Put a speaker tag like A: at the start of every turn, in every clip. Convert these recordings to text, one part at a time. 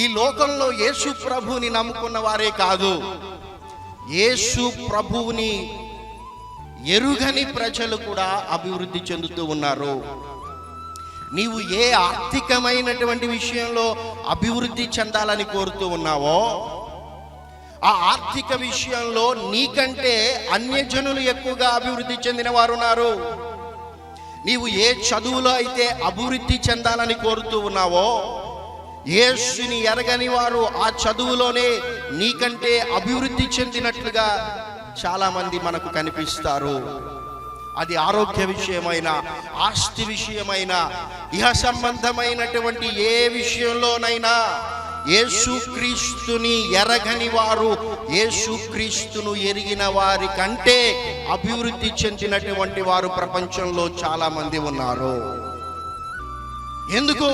A: ఈ లోకంలో యేసు ప్రభువుని నమ్ముకున్న వారే కాదు. యేసు ప్రభువుని ఎరుగని ప్రజలు కూడా అభివృద్ధి చెందుతూ ఉన్నారు. నీవు ఏ ఆర్థికమైనటువంటి విషయంలో అభివృద్ధి చెందాలని కోరుతూ ఉన్నావో ఆ ఆర్థిక విషయంలో నీకంటే అన్యజనులు ఎక్కువగా అభివృద్ధి చెందిన వారు ఉన్నారు నీవు ఏ చదువులో అయితే అభివృద్ధి చెందాలని కోరుతూ ఉన్నావో యేసుని ఎరగని వారు ఆ చదువులోనే నీకంటే అభివృద్ధి చెందినట్లుగా చాలా మంది మనకు కనిపిస్తారు. అది ఆరోగ్య విషయమైన ఆస్తి విషయమైన ఇహ సంబంధమైనటువంటి ఏ విషయంలోనైనా యేసుక్రీస్తుని ఎరగని వారు యేసుక్రీస్తును ఎరిగిన వారి కంటే అభివృద్ధి చెందినటువంటి వారు ప్రపంచంలో చాలా మంది ఉన్నారు. ఎందుకు?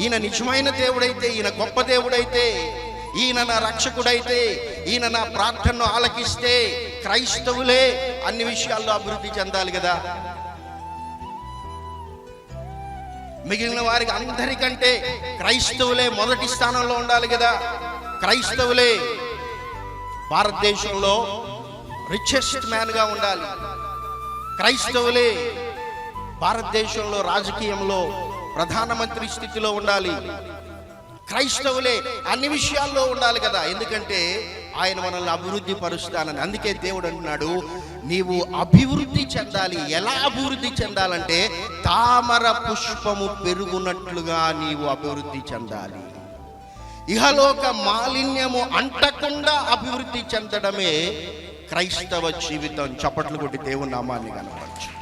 A: ఈయన నిజమైన దేవుడైతే ఈయన గొప్ప దేవుడైతే ఈయన నా రక్షకుడైతే ఈయన నా ప్రార్థనను ఆలకిస్తే క్రైస్తవులే అన్ని విషయాల్లో అభివృద్ధి చెందాలి కదా. మిగిలిన వారికి అందరికంటే క్రైస్తవులే మొదటి స్థానంలో ఉండాలి కదా. క్రైస్తవులే భారతదేశంలో రిచెస్ట్ మ్యాన్గా ఉండాలి. క్రైస్తవులే భారతదేశంలో రాజకీయంలో ప్రధానమంత్రి స్థితిలో ఉండాలి. క్రైస్తవులే అన్ని విషయాల్లో ఉండాలి కదా. ఎందుకంటే ఆయన మనల్ని అభివృద్ధి పరుస్తానని. అందుకే దేవుడు అంటున్నాడు నీవు అభివృద్ధి చెందాలి. ఎలా అభివృద్ధి చెందాలంటే తామర పుష్పము పెరుగునట్లుగా నీవు అభివృద్ధి చెందాలి. ఇహలోక మాలిన్యము అంటకుండా అభివృద్ధి చెందడమే క్రైస్తవ జీవితం. చప్పట్లు కొట్టి దేవుని నామాన్ని కనపరచు.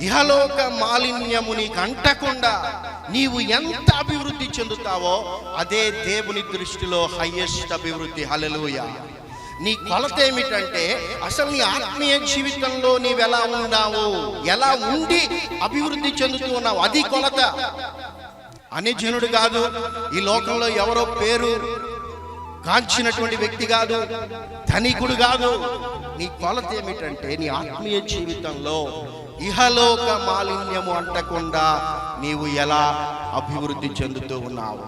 A: ఇహలోక మాలిన్యము నీకు అంటకుండా నీవు ఎంత అభివృద్ధి చెందుతావో అదే దేవుని దృష్టిలో హయ్యెస్ట్ అభివృద్ధి. హలలుయ నీ కొలత ఏమిటంటే అసలు నీ ఆత్మీయ జీవితంలో నీవు ఎలా ఉన్నావు? ఎలా ఉండి అభివృద్ధి చెందుతూ ఉన్నావు? అది కొలత. జనుడు కాదు ఈ లోకంలో ఎవరో పేరు కాంచినటువంటి వ్యక్తి కాదు ధనికుడు కాదు. నీ కొలత ఏమిటంటే నీ ఆత్మీయ జీవితంలో ఇహలోక మాలిన్యము అంటకుండా నీవు ఎలా అభివృద్ధి చెందుతూ ఉన్నావు?